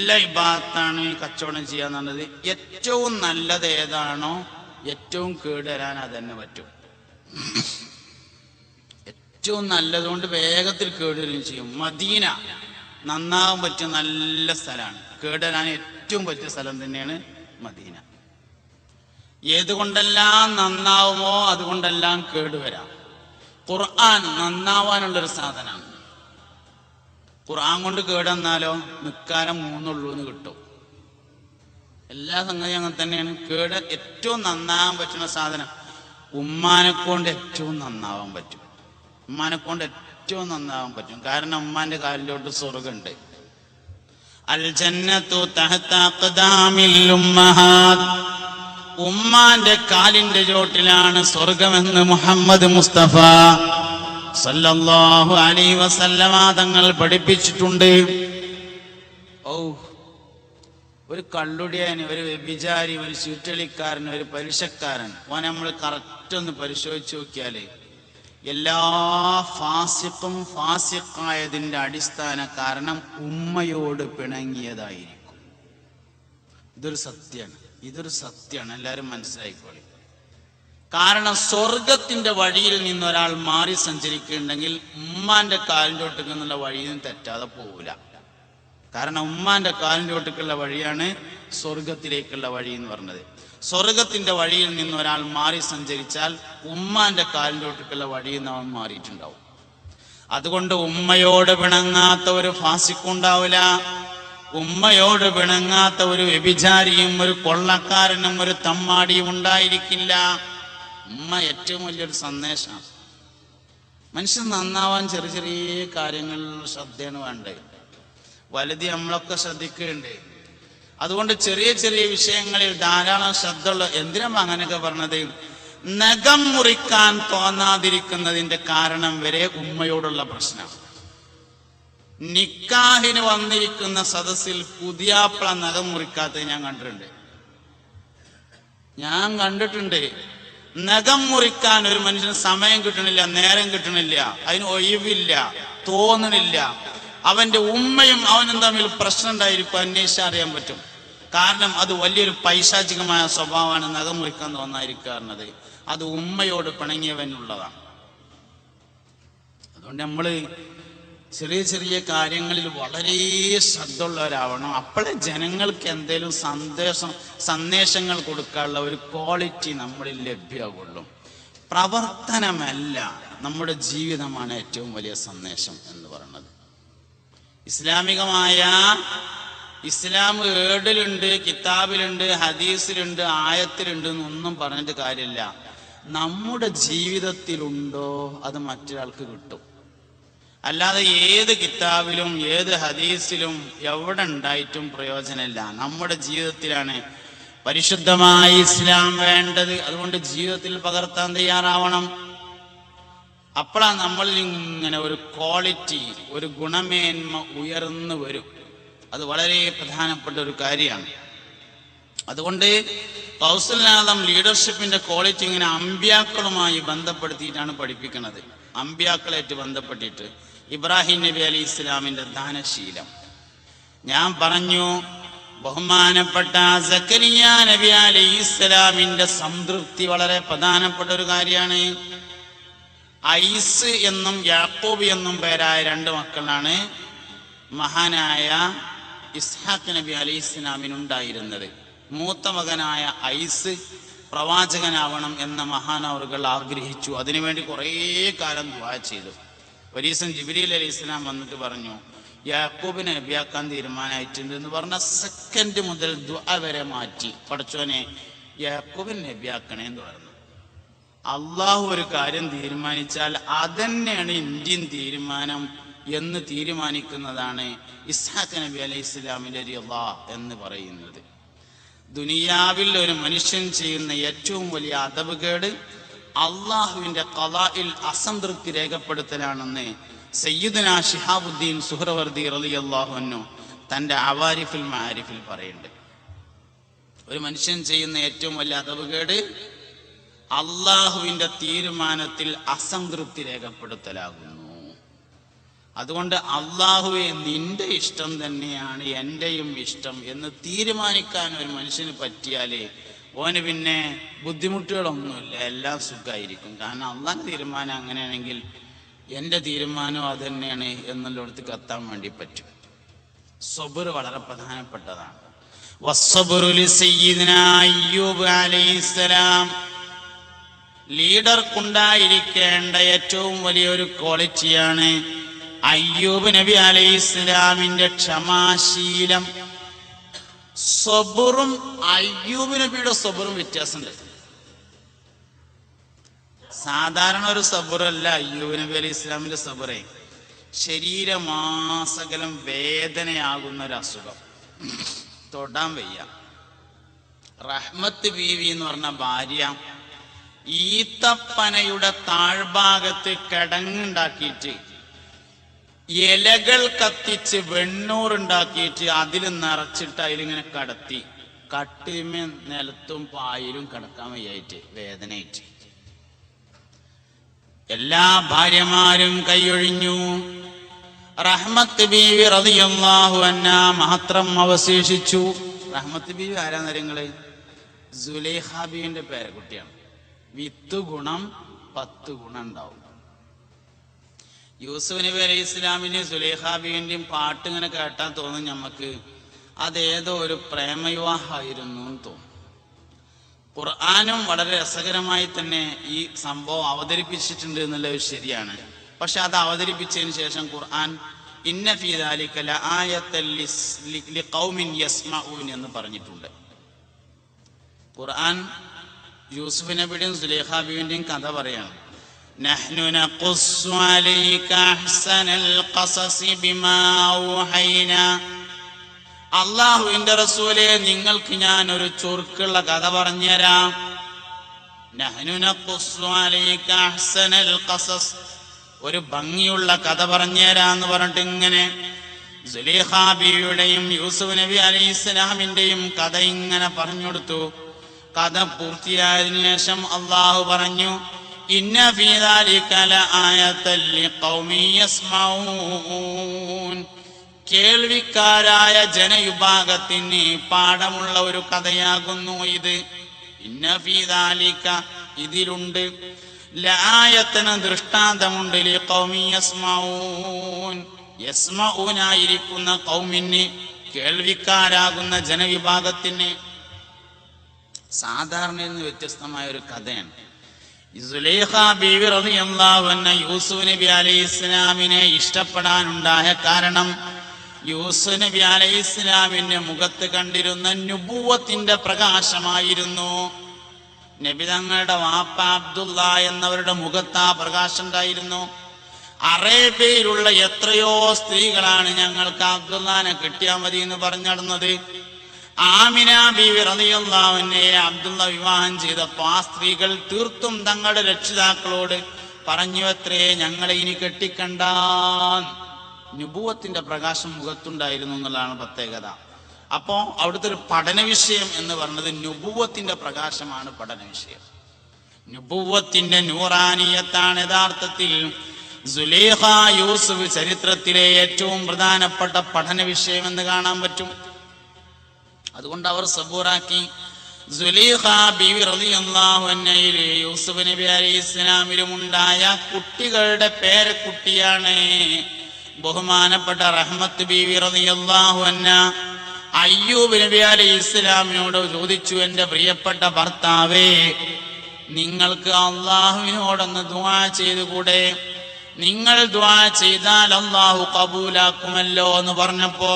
നല്ല ഇബാത്താണ് കച്ചവടം ചെയ്യാന്നുള്ളത്. ഏറ്റവും നല്ലത് ഏതാണോ ഏറ്റവും കേടുവരാൻ അതന്നെ പറ്റും. ഏറ്റവും നല്ലതുകൊണ്ട് വേഗത്തിൽ കേടുവരും ചെയ്യും. മദീന നന്നാവാൻ പറ്റിയ നല്ല സ്ഥലമാണ്. കേടുവരാൻ ഏറ്റവും പറ്റിയ സ്ഥലം തന്നെയാണ് മദീന. ഏതുകൊണ്ടെല്ലാം നന്നാവുമോ അതുകൊണ്ടെല്ലാം കേടുവരാം ഖുർആൻ നന്നാവാനുള്ളൊരു സാധനമാണ്. ഖുർആൻ കൊണ്ട് കേടെന്നാലോ നിക്കാരം മൂന്നുള്ളൂ എന്ന് കിട്ടും. എല്ലാ സംഗതിയും അങ്ങനെ തന്നെയാണ്. കേട് ഏറ്റവും നന്നാവാൻ പറ്റുന്ന സാധനം ഉമ്മാനെ കൊണ്ട് ഏറ്റവും നന്നാവാൻ പറ്റും. ഉമ്മാനെ കൊണ്ട് ഏറ്റവും നന്നാവാൻ പറ്റും. കാരണം ഉമ്മാന്റെ കാലിലോട്ട് സ്വർഗുണ്ട് ഉമ്മാന്റെ കാലിന്റെ ചോട്ടിലാണ് സ്വർഗമെന്ന് മുഹമ്മദ് മുസ്തഫ. സല്ലല്ലാഹു അലൈഹി വസല്ലമ തങ്ങൾ പഠിപ്പിച്ചിട്ടുണ്ട്. ഓ ഒരു കള്ളുടിയൻ ഒരു വ്യഭിചാരി ഒരു ചുറ്റളിക്കാരൻ ഒരു പലിശക്കാരൻ ഓനെ നമ്മൾ കറക്റ്റ് ഒന്ന് പരിശോധിച്ച് നോക്കിയാൽ എല്ലാ ഫാസിക്കും ഫാസിക്കായതിന്റെ അടിസ്ഥാന കാരണം ഉമ്മയോട് പിണങ്ങിയതായിരിക്കും. ഇതൊരു സത്യമാണ് ഇതൊരു സത്യമാണ് എല്ലാവരും മനസ്സിലായിക്കോളി. കാരണം സ്വർഗത്തിന്റെ വഴിയിൽ നിന്ന് ഒരാൾ മാറി സഞ്ചരിക്കുന്നുണ്ടെങ്കിൽ ഉമ്മാന്റെ കാലിന്റെ ഒട്ടുക്കുന്നുള്ള വഴിയിൽ നിന്ന് തെറ്റാതെ പോവില്ല. കാരണം ഉമ്മാന്റെ കാലിന്റെ ഒട്ടുക്കുള്ള വഴിയാണ് സ്വർഗത്തിലേക്കുള്ള വഴി എന്ന് പറഞ്ഞത്. സ്വർഗത്തിന്റെ വഴിയിൽ നിന്ന് ഒരാൾ മാറി സഞ്ചരിച്ചാൽ ഉമ്മാന്റെ കാലിന്റെ ഒട്ടുക്കുള്ള വഴിയിൽ നിന്ന് അവൻ മാറിയിട്ടുണ്ടാവും. അതുകൊണ്ട് ഉമ്മയോട് പിണങ്ങാത്ത ഒരു ഫാസിക്കുണ്ടാവില്ല. ഉമ്മയോട് പിണങ്ങാത്ത ഒരു വ്യഭിചാരിയും ഒരു കൊള്ളക്കാരനും ഒരു തമ്മാടിയും ഉണ്ടായിരിക്കില്ല. ഉമ്മ ഏറ്റവും വലിയൊരു സന്ദേശമാണ്. മനുഷ്യൻ നന്നാവാൻ ചെറിയ ചെറിയ കാര്യങ്ങളിൽ ശ്രദ്ധയാണ് വേണ്ടത് വലുതി നമ്മളൊക്കെ ശ്രദ്ധിക്കുന്നുണ്ട് അതുകൊണ്ട് ചെറിയ ചെറിയ വിഷയങ്ങളിൽ ധാരാളം ശ്രദ്ധ ഉള്ള എന്തിനാ അങ്ങനെയൊക്കെ പറഞ്ഞത്? നഖം മുറിക്കാൻ തോന്നാതിരിക്കുന്നതിന്റെ കാരണം വരെ ഉമ്മയോടുള്ള പ്രശ്നം നിക്കാഹിന് വന്നിരിക്കുന്ന സദസ്സിൽ പുതിയാപ്പിള നഖം മുറിക്കാത്തത് ഞാൻ കണ്ടിട്ടുണ്ട്. ഞാൻ കണ്ടിട്ടുണ്ട്. നഖം മുറിക്കാൻ ഒരു മനുഷ്യന് സമയം കിട്ടണില്ല നേരം കിട്ടണില്ല അതിന് ഒഴിവില്ല തോന്നണില്ല. അവന്റെ ഉമ്മയും അവനും തമ്മിൽ പ്രശ്നം ഉണ്ടായിരിക്കും അന്വേഷിച്ചാൽ അറിയാൻ പറ്റും. കാരണം അത് വലിയൊരു പൈശാചികമായ സ്വഭാവമാണ് നഖം മുറിക്കാൻ തോന്നാതിരിക്കുന്നത് അത് ഉമ്മയോട് പിണങ്ങിയവനുള്ളതാണ്. അതുകൊണ്ട് നമ്മൾ ചെറിയ ചെറിയ കാര്യങ്ങളിൽ വളരെ ശ്രദ്ധയുള്ളവരാവണം. അപ്പോഴേ ജനങ്ങൾക്ക് എന്തെങ്കിലും സന്ദേശം സന്ദേശങ്ങൾ കൊടുക്കാനുള്ള ഒരു ക്വാളിറ്റി നമ്മളിൽ ലഭ്യമാകുള്ളൂ പ്രവർത്തനമല്ല നമ്മുടെ ജീവിതമാണ് ഏറ്റവും വലിയ സന്ദേശം എന്ന് പറയുന്നത്. ഇസ്ലാമികമായ ഇസ്ലാം ഏടിലുണ്ട് കിതാബിലുണ്ട് ഹദീസിലുണ്ട് ആയത്തിലുണ്ട് എന്നൊന്നും പറഞ്ഞിട്ട് കാര്യമില്ല. നമ്മുടെ ജീവിതത്തിലുണ്ടോ അത് മറ്റൊരാൾക്ക് കിട്ടും. അല്ലാതെ ഏത് കിതാബിലും ഏത് ഹദീസിലും എവിടെ ഉണ്ടായിട്ടും പ്രയോജനമില്ല. നമ്മുടെ ജീവിതത്തിലാണ് പരിശുദ്ധമായ ഇസ്ലാം വേണ്ടത്. അതുകൊണ്ട് ജീവിതത്തിൽ പകർത്താൻ തയ്യാറാവണം. അപ്പോഴാണ് നമ്മളിൽ ഇങ്ങനെ ഒരു ക്വാളിറ്റി ഒരു ഗുണമേന്മ ഉയർന്നു വരും. അത് വളരെ പ്രധാനപ്പെട്ട ഒരു കാര്യമാണ്. അതുകൊണ്ട് കൗസലാദം ലീഡർഷിപ്പിന്റെ ക്വാളിറ്റി ഇങ്ങനെ അമ്പ്യാക്കളുമായി ബന്ധപ്പെടുത്തിയിട്ടാണ് പഠിപ്പിക്കുന്നത്. അമ്പ്യാക്കളായിട്ട് ബന്ധപ്പെട്ടിട്ട് ഇബ്രാഹിം നബി അലി ഇസ്ലാമിന്റെ ദാനശീലം. ഞാൻ പറഞ്ഞു ബഹുമാനപ്പെട്ട സക്കരിയ നബി അലി ഇസ്ലാമിന്റെ സംതൃപ്തി വളരെ പ്രധാനപ്പെട്ട ഒരു കാര്യമാണ്. ഐസ് എന്നും യാക്കോബ് എന്നും പേരായ രണ്ട് മക്കളാണ് മഹാനായ ഇസ്ഹാഖ് നബി അലി ഇസ്ലാമിനുണ്ടായിരുന്നത്. മൂത്ത മകനായ ഐസ് പ്രവാചകനാവണം എന്ന മഹാനവറുകൾ ആഗ്രഹിച്ചു. അതിനുവേണ്ടി കുറേ കാലം ദുആ ചെയ്തു. ഒരു ജിബിരിൽ അലി ഇസ്ലാം വന്നിട്ട് പറഞ്ഞു യാക്കൂബിനെ നബിയാക്കാൻ തീരുമാനമായിട്ടുണ്ട് എന്ന് പറഞ്ഞ സെക്കൻഡ് മുതൽ ദുആ വരെ മാറ്റി. പടച്ചോനെ യാക്കൂബിനെ നബിയാക്കണേ എന്ന് പറഞ്ഞു. അള്ളാഹു ഒരു കാര്യം തീരുമാനിച്ചാൽ അതന്നെയാണ് ഇന്ത്യൻ തീരുമാനം എന്ന് തീരുമാനിക്കുന്നതാണ് ഇസ്ഹാഖ് നബി അലൈഹി ഇസ്ലാമിന്റെ റിളാ എന്ന് പറയുന്നത്. ദുനിയാവിൽ ഒരു മനുഷ്യൻ ചെയ്യുന്ന ഏറ്റവും വലിയ അതവുകേട് അള്ളാഹുവിന്റെ കലായിൽ അസംതൃപ്തി രേഖപ്പെടുത്തലാണെന്ന് സയ്യിദന ഷിഹാബുദ്ദീൻ സുഹ്റവർദി റലി അള്ളാഹുനു തന്റെ അവാരിഫിൽ മാരിഫിൽ പറയുന്നുണ്ട്. ഒരു മനുഷ്യൻ ചെയ്യുന്ന ഏറ്റവും വലിയ അതവുകേട് അള്ളാഹുവിന്റെ തീരുമാനത്തിൽ അസംതൃപ്തി രേഖപ്പെടുത്തലാകുന്നു. അതുകൊണ്ട് അള്ളാഹുവെ നിന്റെ ഇഷ്ടം തന്നെയാണ് എന്റെയും ഇഷ്ടം എന്ന് തീരുമാനിക്കാൻ ഒരു മനുഷ്യന് പറ്റിയാലേ ഓന് പിന്നെ ബുദ്ധിമുട്ടുകളൊന്നുമില്ല. എല്ലാം സുഖമായിരിക്കും കാരണം അള്ളാഹ് തീരുമാനം അങ്ങനെയാണെങ്കിൽ എന്റെ തീരുമാനം അത് തന്നെയാണ് എന്നുള്ളടത്ത് കത്താൻ വേണ്ടി പറ്റും. സബുർ വളരെ പ്രധാനപ്പെട്ടതാണ്. ലീഡർക്കുണ്ടായിരിക്കേണ്ട ഏറ്റവും വലിയൊരു ക്വാളിറ്റിയാണ് അയ്യൂബ് നബി അലൈഹി ഇസ്ലാമിന്റെ ക്ഷമാശീലം. സബറും അയ്യൂബ് നബിയുടെ സബറും വ്യത്യാസമുണ്ട് സാധാരണ ഒരു സബറല്ല അയ്യൂബ് നബി അലൈഹി ഇസ്ലാമിന്റെ സബറേ. ശരീരമാസകലം വേദനയാകുന്ന ഒരു അസുഖം. തൊടാൻ വയ്യ. റഹ്മത്ത് ബീവി എന്ന് പറഞ്ഞ ഭാര്യ ഈത്തപ്പനയുടെ താഴ്ഭാഗത്ത് കിടങ്ങുണ്ടാക്കിയിട്ട് ഇലകൾ കത്തിച്ച് വെണ്ണൂറുണ്ടാക്കിയിട്ട് അതിൽ നിറച്ചിട്ട് അതിലിങ്ങനെ കടത്തി. കട്ടിമേ നിലത്തും പായലും കിടക്കാൻ വയ്യായിട്ട് വേദനയായിട്ട്. എല്ലാ ഭാര്യമാരും കൈയൊഴിഞ്ഞു. റഹ്മത്ത് ബീവി റതിയാഹു അന്ന മാത്രം അവശേഷിച്ചു. റഹ്മത്ത് ബീവി ആരാ നിരങ്ങൾ സുലേഹാബീവിന്റെ പേരക്കുട്ടിയാണ്. വിത്ത് ഗുണം പത്ത് ഗുണം ഉണ്ടാവും. യൂസുഫ് നബി അലൈഹി ഇസ്ലാമിന്റെയും സുലൈഖ പാട്ട് ഇങ്ങനെ കേട്ടാൽ തോന്നും നമുക്ക് അതേതോ ഒരു പ്രേമവിവാഹമായിരുന്നു എന്ന് തോന്നും. ഖുർആാനും വളരെ രസകരമായി തന്നെ ഈ സംഭവം അവതരിപ്പിച്ചിട്ടുണ്ട് എന്നുള്ളത് ശരിയാണ്. പക്ഷെ അത് അവതരിപ്പിച്ചതിന് ശേഷം ഖുർആൻ ഇന്ന ഫീദാലിക്കല ഖൗമിൻ യസ്മഊൻ എന്ന് പറഞ്ഞിട്ടുണ്ട്. ഖുർആൻ യൂസുഫ് നബിയുടെയും സുലേഖാബിയുടെയും കഥ പറയാണ്. نحن نقص عليك أحسن القصص بما أوحينا അള്ളാഹുവിന്റെ റസൂലെ നിങ്ങൾക്ക് ഞാൻ ഒരു ചുരുക്കുള്ള കഥ പറഞ്ഞുതരാം നഹ്നു നഖുസ്സു അലൈക അഹ്സനൽ ഖസസ് ഒരു ഭംഗിയുള്ള കഥ പറഞ്ഞുതരാന്ന് പറഞ്ഞിട്ട് ഇങ്ങനെ സുലൈഖ ബീവിയുടെയും യൂസുഫ് നബി അലൈഹി ഇസ്ലാമിന്റെയും കഥ ഇങ്ങനെ പറഞ്ഞു കൊടുത്തു കഥ പൂർത്തിയായതിനു ശേഷം അള്ളാഹു പറഞ്ഞു കേൾവിക്കാരായ ജനവിഭാഗത്തിന് പാഠമുള്ള ഒരു കഥയാകുന്നു ഇത്. ഇന്ന ഫീ ദാലിക ഇതിലുണ്ട്. ലായത്തിന് ദൃഷ്ടാന്തമുണ്ട് യസ്മഊനായിരിക്കുന്ന കൗമിന് കേൾവിക്കാരാകുന്ന ജനവിഭാഗത്തിന് സാധാരണയിൽ നിന്ന് വ്യത്യസ്തമായ ഒരു കഥയാണ്. യൂസുഫ് നബി അലൈഹി ഇസ്ലാമിനെ ഇഷ്ടപ്പെടാനുണ്ടായ കാരണം യൂസുഫ് നബി അലൈഹി ഇസ്ലാമിന്റെ മുഖത്ത് കണ്ടിരുന്ന നുബൂവത്തിന്റെ പ്രകാശമായിരുന്നു. നബി തങ്ങളുടെ വാപ്പ അബ്ദുള്ള എന്നവരുടെ മുഖത്ത് ആ പ്രകാശം ഉണ്ടായിരുന്നു. അറേബ്യയിലുള്ള എത്രയോ സ്ത്രീകളാണ് ഞങ്ങൾക്ക് അബ്ദുള്ളനെ കിട്ടിയാൽ മതി എന്ന് പറഞ്ഞിടുന്നത് ആമിന അബ്ദുള്ള വിവാഹം ചെയ്തപ്പോ ആ സ്ത്രീകൾ തീർത്തും തങ്ങളുടെ രക്ഷിതാക്കളോട് പറഞ്ഞു അത്രേ ഞങ്ങളെ ഇനി കെട്ടിക്കണ്ട നുപൂവത്തിന്റെ പ്രകാശം മുഖത്തുണ്ടായിരുന്നു എന്നുള്ളതാണ് പ്രത്യേകത. അപ്പോ അവിടുത്തെ ഒരു പഠന വിഷയം എന്ന് പറഞ്ഞത് നുപൂവത്തിന്റെ പ്രകാശമാണ് പഠന വിഷയം. നുപൂവത്തിന്റെ നൂറാനീയത്താണ് യഥാർത്ഥത്തിൽ സുലേഖ യൂസഫ് ചരിത്രത്തിലെ ഏറ്റവും പ്രധാനപ്പെട്ട പഠന വിഷയം എന്ന് കാണാൻ പറ്റും. അതുകൊണ്ട് അവർ സബൂറാക്കി യൂസുഫ് നബി അലി ഇസ്ലാമിലും ഉണ്ടായ കുട്ടികളുടെ പേരക്കുട്ടിയാണ് ബഹുമാനപ്പെട്ട റഹ്മത്ത് ബീവി റളിയല്ലാഹു അന്ന അയ്യൂബ് നബി അലി ഇസ്ലാമിനോട് ചോദിച്ചു എന്റെ പ്രിയപ്പെട്ട ഭർത്താവേ നിങ്ങൾക്ക് അള്ളാഹുവിനോടൊന്ന് ദ്വാ ചെയ്തുകൂടെ? നിങ്ങൾ ദ്വാ ചെയ്താൽ അള്ളാഹു കബൂലാക്കുമല്ലോ എന്ന് പറഞ്ഞപ്പോ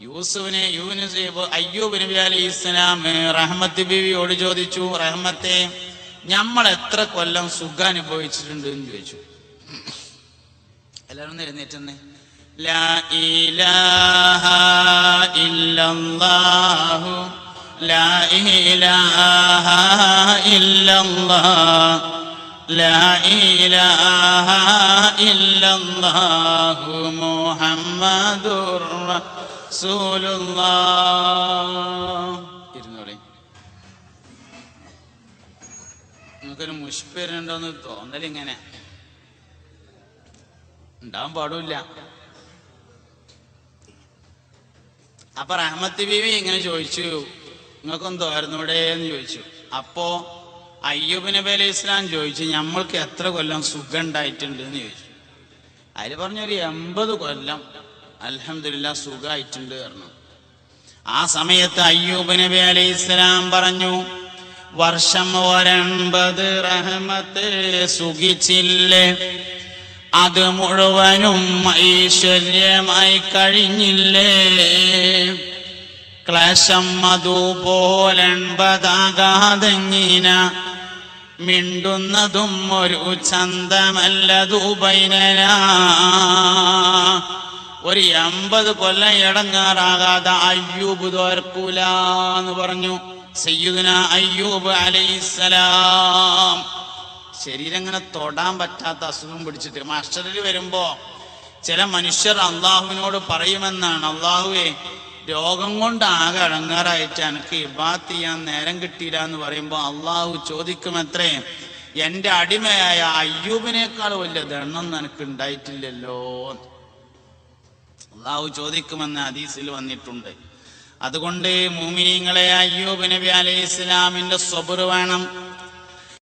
യൂസുഫിനെ യൂനുസ് അയ്യൂബ് നബി അലൈഹി ഇസ്ലാം റഹ്മത്ത് ബിവിയോട് ചോദിച്ചു റഹ്മത്തെ നമ്മൾ എത്ര കൊല്ലം സുഖം അനുഭവിച്ചിട്ടുണ്ട് എന്ന് ചോദിച്ചു. എല്ലാവരും ഒന്ന് എഴുന്നേറ്റെന്ന്. ലാ ഇലാഹ ലാ ഇലാഹ ലാ ഇലാഹ മുഹമ്മദുർ ഇരുന്നോളി നമുക്കൊരു മുഷ്പേരുണ്ടോന്ന് തോന്നലിങ്ങനെ. ഉണ്ടാവാൻ പാടില്ല അപ്പൊ റഹ്മത്ത് ബീവി ഇങ്ങനെ ചോദിച്ചു നിങ്ങൾക്കൊന്നും തോരുന്നൂടെ എന്ന് ചോദിച്ചു. അപ്പോ അയ്യൂബ് നബി അലൈഹി ഇസ്ലാം ചോദിച്ചു നമ്മൾക്ക് എത്ര കൊല്ലം സുഖം ഉണ്ടായിട്ടുണ്ട്? എന്ന് ചോദിച്ചു. അതിൽ പറഞ്ഞൊരു എൺപത് കൊല്ലം അൽഹംദുലില്ല സുഖമായിട്ടുണ്ട് പറഞ്ഞു. ആ സമയത്ത് അയ്യൂബ് നബി അലൈഹി ഇസ്ലാം പറഞ്ഞു വർഷം ഒരൻപത് റഹമത്ത് സുഖിച്ചില്ലേ. അത് മുഴുവനും ഐശ്വര്യമായി കഴിഞ്ഞില്ലേ. ക്ലേശം അതുപോലൻപതാകാതെങ്ങിന? മിണ്ടുന്നതും ഒരു ചന്തമല്ലതുപൈനന ഒരു എൺപത് കൊല്ലം ഇടങ്ങാറാകാതെ അയ്യൂബ് തോർക്കൂല എന്ന് പറഞ്ഞു. സയ്യുദന അയ്യൂബ് അലൈസലാം ശരീരം ഇങ്ങനെ തൊടാൻ പറ്റാത്ത അസുഖം പിടിച്ചിട്ട് മാസ്റ്ററിൽ വരുമ്പോ ചില മനുഷ്യർ അള്ളാഹുവിനോട് പറയുമെന്നാണ്. അള്ളാഹുവെ രോഗം കൊണ്ട് ആകെ അടങ്ങാറായിട്ട് എനിക്ക് ഇബാത്ത് ചെയ്യാൻ നേരം കിട്ടിയില്ല എന്ന് പറയുമ്പോ അള്ളാഹു ചോദിക്കുമത്രേ എന്റെ അടിമയായ അയ്യൂബിനേക്കാൾ വലിയ ദണ്ണം എനിക്ക് ഉണ്ടായിട്ടില്ലല്ലോ അള്ളാഹു ചോദിക്കുമെന്ന് ഹദീസിൽ വന്നിട്ടുണ്ട്. അതുകൊണ്ട് മൂമിനീങ്ങളെ അയ്യൂബ് നബി അലൈഹി ഇസ്ലാമിന്റെ സ്വബുർ വേണം.